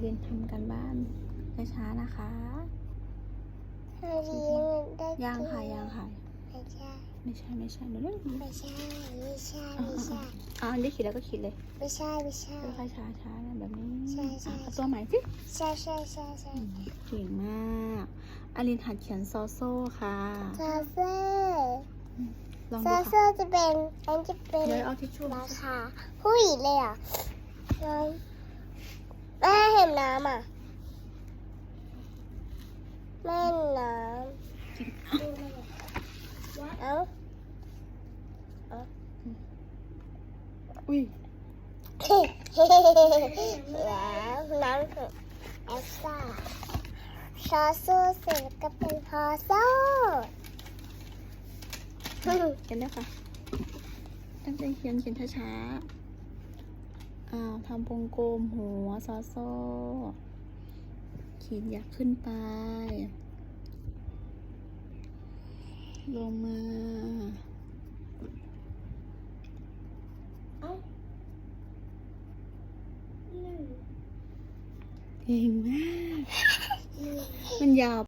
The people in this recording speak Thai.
เรียนทำกันบ้านช้าๆนะคะไอเดียได้ยังค่ะ ยังค่ะ ไม่ใช่ ไม่ใช่ ไม่ใช่เดี๋ยวเรื่องไม่ใช่ ไม่ใช่อ่าไม่ใช่ อ่าอันนี้ขีดแล้วก็ขีดเลย ไม่ใช่ ไม่ใช่ค่อยๆช้าๆนะแบบนี้ใช่ใช่อะเอาตัวใหม่สิใช่ใช่ใช่ใช่เก่งมากอารินหัดเขียนซอโซ่ค่ะซาเซ่ลองซาดูเซ่ค่ะจะเป็นอันจะเป็นเดี๋ยวเอาทิชชู่ราคาผู้หญิงเลยเหรอะ น้องแม่เห็นน้ำอะ แม่น้ำ เอ้าอุ้ยแล้วน้ำของเอลซ่าชอโซ่เสร็จก็เป็นพอโซ่เขียนได้ค่ะ ตั้งใจเขียนเขียนช้าๆ อ้าวทำวงกลมหัวซอโซ่ขีดยักษ์ขึ้นไป ลงมา เอ้าเก่งมาก มันยาว